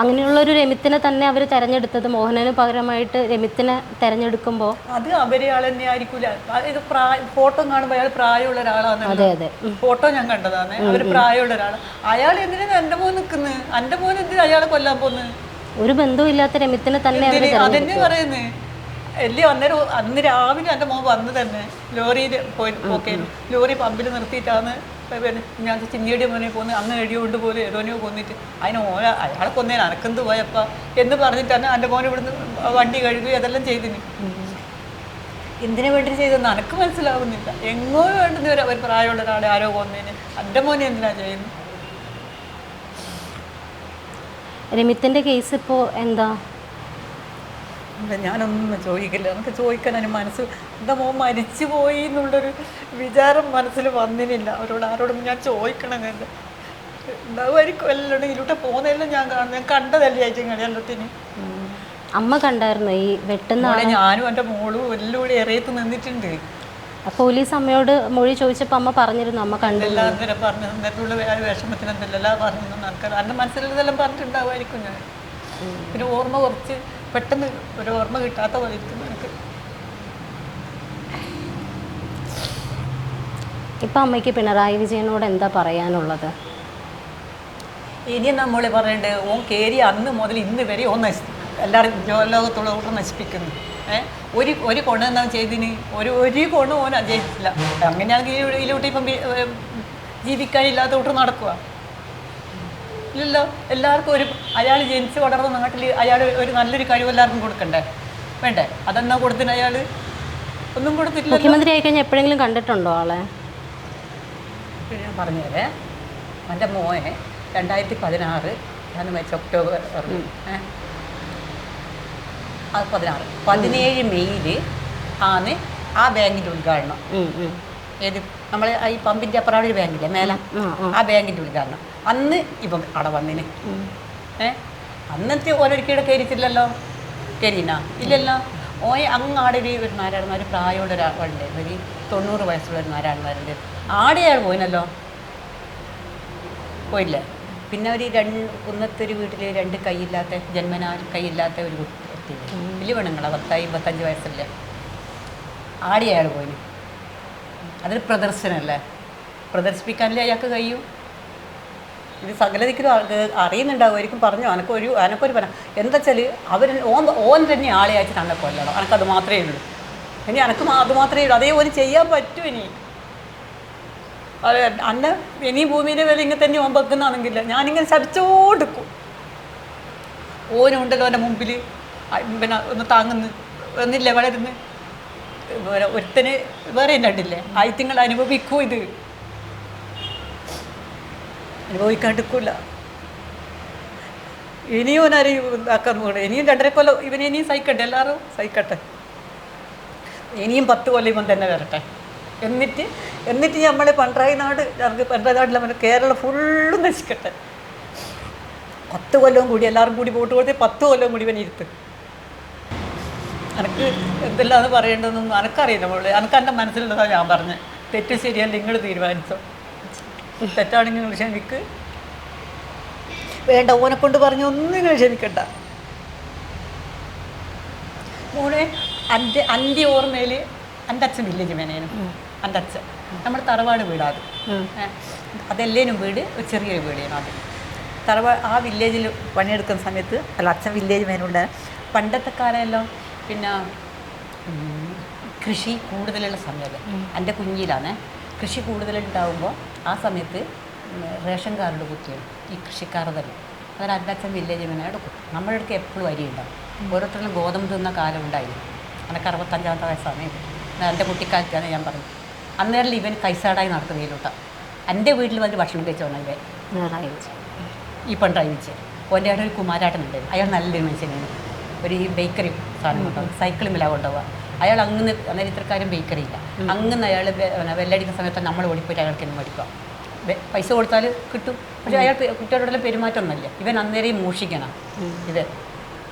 അങ്ങനെയുള്ള ഒരു രമിത്തിനെ തന്നെ അവർ തെരഞ്ഞെടുത്തത്. മോഹനന് പകരമായിട്ട് രമിത്തിനെ തെരഞ്ഞെടുക്കുമ്പോൾ അത് അവരെ ആൾ തന്നെ ഫോട്ടോ കാണുമ്പോൾ അയാൾ പ്രായമുള്ള ഒരാളാണ്. അതെ അതെ. ഫോട്ടോ ഞാൻ കണ്ടതാണ്. അവർ പ്രായമുള്ള ഒരാൾ അയാൾ എന്തിനാ എന്റെ മോൻ നിൽക്കുന്നത് എന്റെ മോൻ എന്തിനാ അയാളെ കൊല്ലാൻ പോകുന്നത് ഒരു ബന്ധവുമില്ലാത്ത രമിത്തിനെ തന്നെ അവർ എന്തിന്? അതെന്നെ അന്നേരം അന്ന് രാവിലെ എന്റെ മോൻ വന്ന് തന്നെ ലോറിയിൽ പോയി ഓക്കെ ലോറി പമ്പിൽ നിർത്തിയിട്ടാണ് പിന്നെ ഞാൻ ചിന്നിയുടെ മോനെ പോന്ന് അന്ന് എഴുതിയോണ്ട് പോലും ഏതോനെയോ കൊന്നിട്ട്. അതിന് ഓന അയാളെ കൊന്നേന് അനക്കെന്ത് പോയപ്പ എന്ന് പറഞ്ഞിട്ടാണ് എന്റെ മോൻ ഇവിടുന്ന് വണ്ടി കഴുകി അതെല്ലാം ചെയ്തിന്. എന്തിനു വേണ്ടി ചെയ്തെന്ന് അനക്ക് മനസ്സിലാവുന്നില്ല. എങ്ങോ വേണ്ടുന്ന ഒരു ഒരു പ്രായമുള്ള ഒരാളെ ആരോ കൊന്നേന്. എന്റെ മോനെ എന്തിനാ ചെയ്യുന്നത്? രമിത്തിന്റെ കേസ് ഇപ്പോ എന്താ? ഇല്ല, ഞാനൊന്നും ചോദിക്കില്ല. നമുക്ക് ചോദിക്കാൻ അതിന് മനസ്സ് എന്താ മോൻ മരിച്ചു പോയി എന്നുള്ളൊരു വിചാരം മനസ്സിൽ വന്നിനില്ല. അവരോട് ആരോടും ഞാൻ ചോദിക്കണം. ഉണ്ടാവുമായിരിക്കും എല്ലാം ഇതിലൂടെ പോകുന്നതെല്ലാം ഞാൻ കാണുന്നു ഞാൻ കണ്ടതല്ലേ ആയിട്ട് എല്ലാത്തിന്. അമ്മ കണ്ടായിരുന്നു? ഈ വെട്ടുന്ന മോളെ ഞാനും എന്റെ മോളും എല്ലാം കൂടി ഇറയത്ത് നിന്നിട്ടുണ്ട്. പോലീസ് അമ്മയോട് മൊഴി ചോദിച്ചപ്പോൾ അമ്മ പറഞ്ഞിരുന്നു അമ്മ കണ്ടു. എല്ലാ അന്നേരം പറഞ്ഞു അന്നേരത്തുള്ള ആ വിഷമത്തിന് എന്തെല്ലാം പറഞ്ഞു നടക്കാൻ എന്റെ മനസ്സിലുള്ളതെല്ലാം പറഞ്ഞിട്ടുണ്ടാവുമായിരിക്കും ഞാൻ. പിന്നെ ഓർമ്മ കുറച്ച് പെട്ടെന്ന് ഒരു ഓർമ്മ കിട്ടാത്ത പോലെ ഇരിക്കുന്നു എനിക്ക്. ഇപ്പൊ അമ്മയ്ക്ക് പിണറായി വിജയനോട് എന്താ പറയാനുള്ളത്? ഇനി നമ്മളെ പറയണ്ടേ ഓൻ കയറി അന്ന് മുതൽ ഇന്ന് വരെ ഓൻ നശി എല്ലാവരും ലോകത്തുള്ള നശിപ്പിക്കുന്നു. ഒരു ഒരു കൊണ എന്താ ചെയ്തിന് ഒരു ഒരു കൊണ ഓൻ ജയിച്ചില്ല അങ്ങനെയാണെങ്കിൽ ഇതിലോട്ട് ഇപ്പം ജീവിക്കാനില്ലാത്ത കൂട്ടം നടക്കുക ഇല്ലല്ലോ? എല്ലാവർക്കും ഒരു അയാൾ ജനിച്ച് വളർന്ന നാട്ടിൽ അയാൾ ഒരു നല്ലൊരു കഴിവ് എല്ലാവർക്കും കൊടുക്കണ്ടേ? വേണ്ടേ? അതെന്നാ കൊടുത്തിന് അയാൾ? ഒന്നും കൊടുത്തിട്ടില്ല മുഖ്യമന്ത്രി ആയി കഴിഞ്ഞാൽ എപ്പോഴെങ്കിലും കണ്ടിട്ടുണ്ടോ ആളെ? പറഞ്ഞേ പറഞ്ഞുതരേ. എന്റെ മോനെ രണ്ടായിരത്തി പതിനാറ് ഞാൻ മരിച്ച ഒക്ടോബർ പതിനാറ്. പതിനേഴ് മെയ്യിൽ ആണ് ആ ബാങ്കിന്റെ ഉദ്ഘാടനം. ഏത്? നമ്മൾ ഈ പമ്പിന്റെ അപ്പുറം ഒരു ബാങ്കില്ലേ? മേല? ആ, ബാങ്കിന്റെ ഉദ്ഘാടനം. അന്ന് ഇപ്പം അവിടെ വന്നിന്. ഏ? അന്നത്തെ ഓരോരിക്കയുടെ കയറിയിട്ടില്ലല്ലോ? കയറിനാ ഇല്ലല്ലോ? ഓയെ അങ്ങാടെ ഒരു ഒരു നാരായണ ഒരു പ്രായമുള്ള ഒരാളുണ്ട്. ഒരു തൊണ്ണൂറ് വയസ്സുള്ള ഒരു നാരായണന്മാരുണ്ട് ആടെയാൾ പോയിനല്ലോ? പോയില്ലേ? പിന്നെ ഒരു രണ്ട് കുന്നത്തെ ഒരു വീട്ടിൽ രണ്ട് കൈയില്ലാത്ത ജന്മനാ കൈയില്ലാത്ത ഒരു കുട്ടി. വലിയ പെണ്ണുങ്ങളാ പത്തായി പത്തഞ്ച് വയസ്സല്ലേ. ആടെയാൾ പോയിന്. അതൊരു പ്രദർശനമല്ലേ പ്രദർശിപ്പിക്കാനല്ലേ അയാൾക്ക് കഴിയും? ഇത് സകലതിക്കലും അറിയുന്നുണ്ടാവുമായിരിക്കും പറഞ്ഞു? അനക്കൊരു അനക്കൊരു പറ എന്താ വെച്ചാൽ അവർ ഓൻ ഓൻ തന്നെ ആളെ അയച്ച് തന്നെ കൊല്ലണം. അനക്കത് മാത്രമേ ഉള്ളൂ. ഇനി അനക്ക് അത് മാത്രമേ ഉള്ളൂ. അതേ ഒരു ചെയ്യാൻ പറ്റൂ ഇനി. അന്ന ഇനി ഭൂമിയിലെ വില ഇങ്ങനെ തന്നെ ഓൻ വെക്കുന്നതാണെങ്കിൽ ഞാനിങ്ങനെ ശരിച്ചോണ്ടിരിക്കും ഓനുണ്ടല്ലോ എന്റെ മുമ്പിൽ പിന്നെ ഒന്ന് താങ്ങുന്നു. ഒന്നില്ല വളരുന്ന്. ഒരുത്തന് വേറെ ഉണ്ടില്ലേ ആയിത്യങ്ങൾ അനുഭവിക്കൂ ഇത്. അനുഭവിക്കാണ്ടിരിക്കൂല. ഇനിയും ഒന്നാരെയും ഇതാക്കാൻ പോകണം ഇനിയും രണ്ടര കൊല്ലം ഇവൻ ഇനിയും സഹിക്കട്ടെ എല്ലാവരും? സഹിക്കട്ടെ. ഇനിയും പത്ത് കൊല്ലം ഇവൻ തന്നെ വരട്ടെ. എന്നിട്ട് എന്നിട്ട് നമ്മളെ പണ്ടായി നാട് ഞങ്ങൾക്ക് പണ്ടായി നാട്ടിൽ നമ്മൾ കേരളം ഫുള്ളും നശിക്കട്ടെ. പത്ത് കൊല്ലവും കൂടി എല്ലാവരും കൂടി വോട്ട് കൊടുത്ത് പത്ത് കൊല്ലവും കൂടി ഇവൻ ഇരുത്ത്. എനിക്ക് എന്തെല്ലാം പറയേണ്ടതെന്നൊന്നും എനക്കറിയില്ല മോളെ അനക്ക് എന്റെ മനസ്സിലുള്ളതാണ് ഞാൻ പറഞ്ഞത് തെറ്റ് ശരിയല്ല നിങ്ങൾ തീരുമാനിച്ചോ. തെറ്റാണെങ്കിൽ നിങ്ങൾ ക്ഷമിക്ക്. വേണ്ട ഓനെ കൊണ്ട് പറഞ്ഞ ഒന്നും നിങ്ങൾ ക്ഷമിക്കണ്ട. മോളെ അന്റെ അന്റെ ഓർമ്മയിൽ എന്റെ അച്ഛൻ വില്ലേജ് മേനേനും എന്റെ അച്ഛൻ. നമ്മുടെ തറവാട് വീടാത്. അതെല്ലേനും വീട് ഒരു ചെറിയൊരു വീടാണ് അത്. തറവാ ആ വില്ലേജിൽ പണിയെടുക്കുന്ന സമയത്ത് അല്ല അച്ഛൻ വില്ലേജ് മേനുണ്ട് പണ്ടത്തെ കാലമല്ലോ പിന്നെ കൃഷി കൂടുതലുള്ള സമയത്ത് എന്റെ കുഞ്ഞിലാണ്. കൃഷി കൂടുതലുണ്ടാകുമ്പോൾ ആ സമയത്ത് റേഷൻ കാർഡ് കുത്തിയാണ് ഈ കൃഷിക്കാർ തന്നെ അതായത് എന്റെ അച്ഛൻ വില്ലേജ് മേനെ എടുക്കും നമ്മുടെ അടുത്ത് എപ്പോഴും അരി ഉണ്ടാവും. ഓരോരുത്തരും ഗോതമ്പ് തിന്ന കാലം ഉണ്ടായിരുന്നു എനിക്ക് അറുപത്തഞ്ചാമത്തെ വയസ്സാണ് ഇത് എന്റെ കുട്ടിക്കാലത്താണ് ഞാൻ പറഞ്ഞത്. അന്നേരം ഇവൻ കൈസാടായി നടത്തുകയിലോട്ടാണ് എന്റെ വീട്ടിൽ വന്ന് ഭക്ഷണം കഴിച്ചോണം ഇവൻ ഈ പണ്ടായി വെച്ച് ഓന്റെ ഒരു കുമാരാട്ടൻ ഉണ്ടായിരുന്നു. അയാൾ നല്ലൊരു മനുഷ്യനാണ്. ഒരു ഈ ബേക്കറി സാധനം കൊണ്ടുപോകും സൈക്കിളും വില കൊണ്ടുപോകുക അയാൾ അങ്ങനെ അന്നേരം ഇത്രക്കാരും ബേക്കറി ഇല്ല. അങ്ങനെ അയാൾ വെല്ലടിക്കുന്ന സമയത്ത് നമ്മൾ ഓടിപ്പോയിട്ട് അയാൾക്ക് എന്നെ മേടിക്കുക? പൈസ കൊടുത്താൽ കിട്ടും. പക്ഷേ അയാൾ കുട്ടികളോടെല്ലാം പെരുമാറ്റമൊന്നുമില്ല. ഇവൻ അന്നേരം മോഷിക്കണം. ഇത്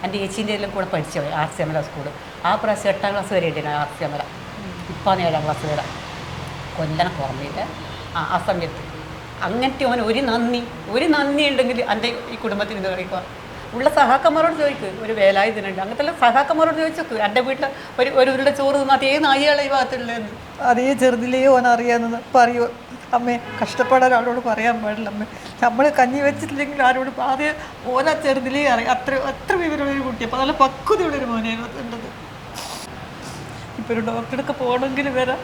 എന്റെ ഏച്ചീന്റെ എല്ലാം കൂടെ പഠിച്ചു ആർ സി അമല സ്കൂൾ ആ പ്രാവശ്യം എട്ടാം ക്ലാസ് വരെ ഉണ്ടായിരുന്നു ആർ സി അമല ഇപ്പം ഏഴാം ക്ലാസ് വരെ. കൊല്ലണം ഓർമ്മയില്ല ആ ആ സമയത്ത്. അങ്ങനത്തെ അവൻ ഒരു നന്ദി ഒരു നന്ദി ഉണ്ടെങ്കിൽ എന്റെ ഈ കുടുംബത്തിൽ ഇത് കളിക്കുക ഉള്ള സഹാക്കന്മാരോട് ചോദിക്ക് ഒരു വേലായുധനുണ്ട് അങ്ങനത്തെ സഹാക്കന്മാരോട് ചോദിച്ചോക്ക് എന്റെ വീട്ടിൽ ഒരു ഒരു ഉരുള ചോറ് തിന്നാ അതേ നായികളെ ഈ ഭാഗത്തുള്ളതെന്ന് അതേ ചെറുതിലേ ഓൻ അറിയാമെന്ന് പറയൂ. അമ്മേ കഷ്ടപ്പെടാൻ ആളോട് പറയാൻ പാടില്ല അമ്മേ. നമ്മൾ കഞ്ഞി വെച്ചിട്ടില്ലെങ്കിൽ ആരോട് ആദ്യം ഓന ചെറുതിലേ അറിയാം അത്ര അത്ര വിവരമുള്ളൊരു കുട്ടി. അപ്പോൾ നല്ല പക്വതയുള്ളൊരു മോനെയാണ് ഉണ്ടത് ഇപ്പോൾ ഒരു ഡോക്ടറൊക്കെ പോകണമെങ്കിൽ വരാം.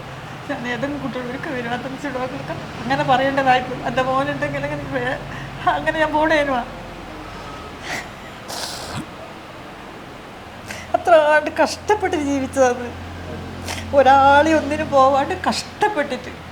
ഞാൻ ഏതെങ്കിലും കുട്ടികൾക്ക് വരും. അതനുസരിച്ച് ഡോക്ടർക്ക് അങ്ങനെ പറയേണ്ടതായിട്ട് എന്റെ മോനുണ്ടെങ്കിൽ അങ്ങനെ അങ്ങനെ ഞാൻ പോണേനുവാ. അത്ര കഷ്ടപ്പെട്ട് ജീവിച്ചതാണ്. ഒരാളെ ഒന്നിനും പോവാണ്ട് കഷ്ടപ്പെട്ടിട്ട്.